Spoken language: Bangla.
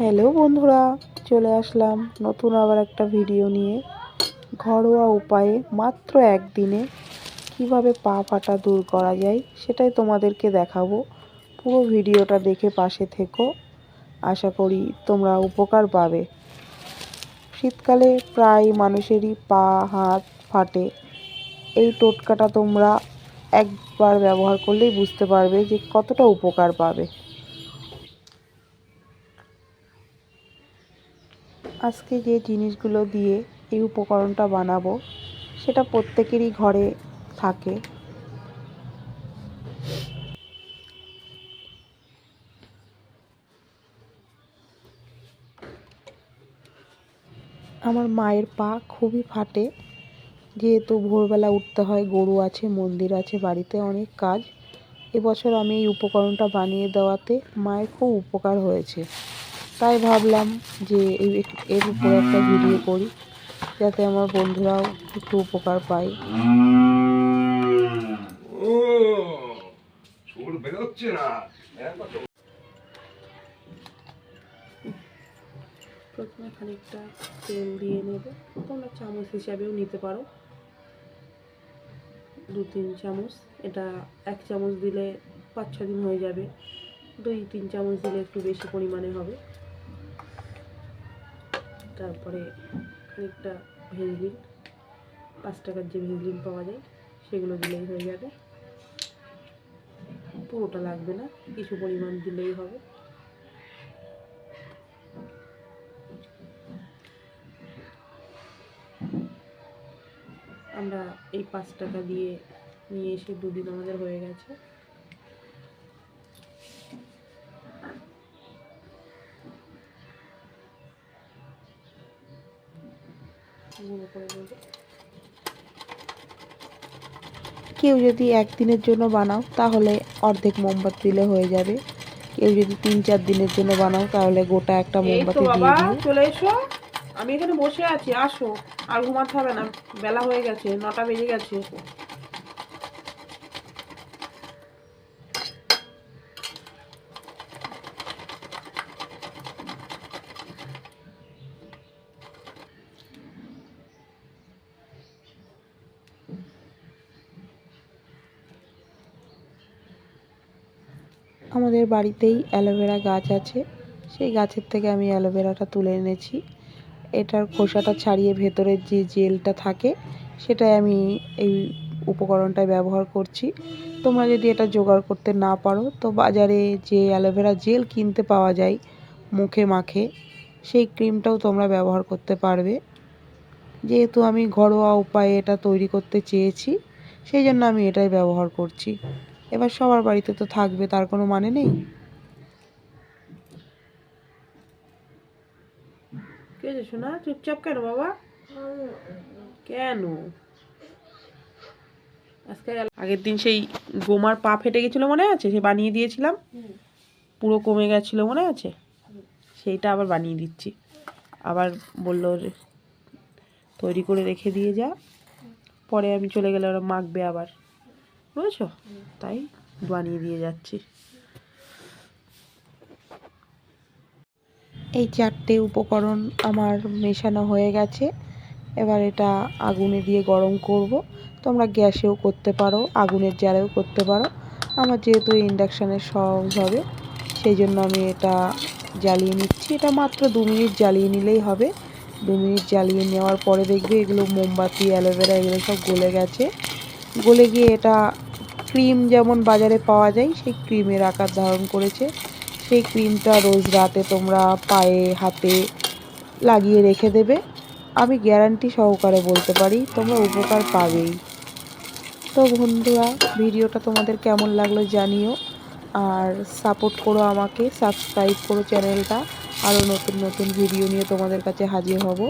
হ্যালো বন্ধুরা, চলে আসলাম নতুন আবার একটা ভিডিও নিয়ে। ঘরোয়া উপায়ে মাত্র একদিনে কীভাবে পা ফাটা দূর করা যায় সেটাই তোমাদেরকে দেখাবো। পুরো ভিডিওটা দেখে পাশে থেকো। আশা করি তোমরা উপকার পাবে। শীতকালে প্রায় মানুষেরই পা, হাত ফাটে। এই টোটকাটা তোমরা একবার ব্যবহার করলেই বুঝতে পারবে যে কতটা উপকার পাবে। আজকে যে জিনিসগুলো দিয়ে এই উপকরণটা বানাবো, সেটা প্রত্যেকেরই ঘরে থাকে। আমার মায়ের পা খুবই ফাটে। যেহেতু ভোরবেলা উঠতে হয়, গরু আছে, মন্দির আছে, বাড়িতে অনেক কাজ। এবছর আমি এই উপকরণটা বানিয়ে দেওয়াতে মায়ের খুব উপকার হয়েছে। তাই ভাবলাম যে এই এর উপরে একটা ভিডিও করি যাতে আমার বন্ধুরাও একটু উপকার পায়। না। প্রথমে খানিকটা তেল দিয়ে নেব। তোমরা চামচ হিসাবেও নিতে পারো। দু তিন চামচ। এটা এক চামচ দিলে পাঁচ ছ দিন হয়ে যাবে। দুই তিন চামচ দিলে একটু বেশি পরিমাণে হবে। তারপরে খানিকটা ভেজলিন, পাঁচ টাকার যে ভেজলিন পাওয়া যায়, সেগুলো দিলেই হয়ে যাবে। পুরোটা লাগবে না, কিছু পরিমাণ দিলেই হবে। আমরা এই পাঁচ টাকা দিয়ে নিয়ে এসে দুদিন আমাদের হয়ে গেছে। করে। কেউ যদি একদিনের জন্য বানাও তাহলে অর্ধেক মোমবাতি দিলে হয়ে যাবে। কেউ যদি তিন চার দিনের জন্য বানাও তাহলে গোটা একটা মোমবাতি দিয়ে বাবা দিও। চলে এসো। আমি এখানে বসে আছি আসো। আর ঘুমাতে হবে না। বেলা হয়ে গেছে নটা বেজে গেছে। আমাদের বাড়িতেই অ্যালোভেরা গাছ আছে। সেই গাছের থেকে আমি অ্যালোভেরাটা তুলে এনেছি। এটার খোসাটা ছাড়িয়ে ভেতরের যে জেলটা থাকে, সেটাই আমি এই উপকরণটায় ব্যবহার করছি। তোমরা যদি এটা জোগাড় করতে না পারো, তো বাজারে যে অ্যালোভেরা জেল কিনতে পাওয়া যায় মুখে মাখে, সেই ক্রিমটাও তোমরা ব্যবহার করতে পারবে। যেহেতু আমি ঘরোয়া উপায়ে এটা তৈরি করতে চেয়েছি, সেই জন্য আমি এটাই ব্যবহার করছি। এবার সবার বাড়িতে তো থাকবে, তার কোনো মানে নেই। কে শোনা চুপচাপ কেন বাবা? কেন? আগের দিন সেই গোমার পা ফেটে গেছিল মনে আছে? সে বানিয়ে দিয়েছিলাম। পুরো কমে গেছিল মনে আছে? সেইটা আবার বানিয়ে দিচ্ছি। আবার বলল তৈরি করে রেখে দিয়ে যা। পরে আমি চলে গেলে ওরা মাখবে আবার। বুঝেছ তাই বানিয়ে দিয়ে যাচ্ছি। এই চারটে উপকরণ আমার মেশানো হয়ে গেছে। এবার এটা আগুনে দিয়ে গরম করব। তোমরা গ্যাসেও করতে পারো, আগুনের জারেও করতে পারো। আমার যেহেতু ইন্ডাকশানের সহজ হবে সেই জন্য আমি এটা জ্বালিয়ে নিচ্ছি। এটা মাত্র দু মিনিট জ্বালিয়ে নিলেই হবে। দু মিনিট জ্বালিয়ে নেওয়ার পরে দেখবে এগুলো মোমবাতি, অ্যালোভেরা, এগুলো সব গলে গেছে। গলে গিয়ে এটা ক্রিম যেমন বাজারে পাওয়া যায়, সেই ক্রিমের আকার ধারণ করেছে। সেই ক্রিমটা রোজ রাতে তোমরা পায়ে, হাতে লাগিয়ে রেখে দেবে। আমি গ্যারান্টি সহকারে বলতে পারি, তোমরা উপকার পাবেই। তো বন্ধুরা, ভিডিওটা তোমাদের কেমন লাগল জানিও। আর সাপোর্ট করো আমাকে সাবস্ক্রাইব করো চ্যানেলটা। আরও নতুন নতুন ভিডিও নিয়ে তোমাদের কাছে হাজির হব।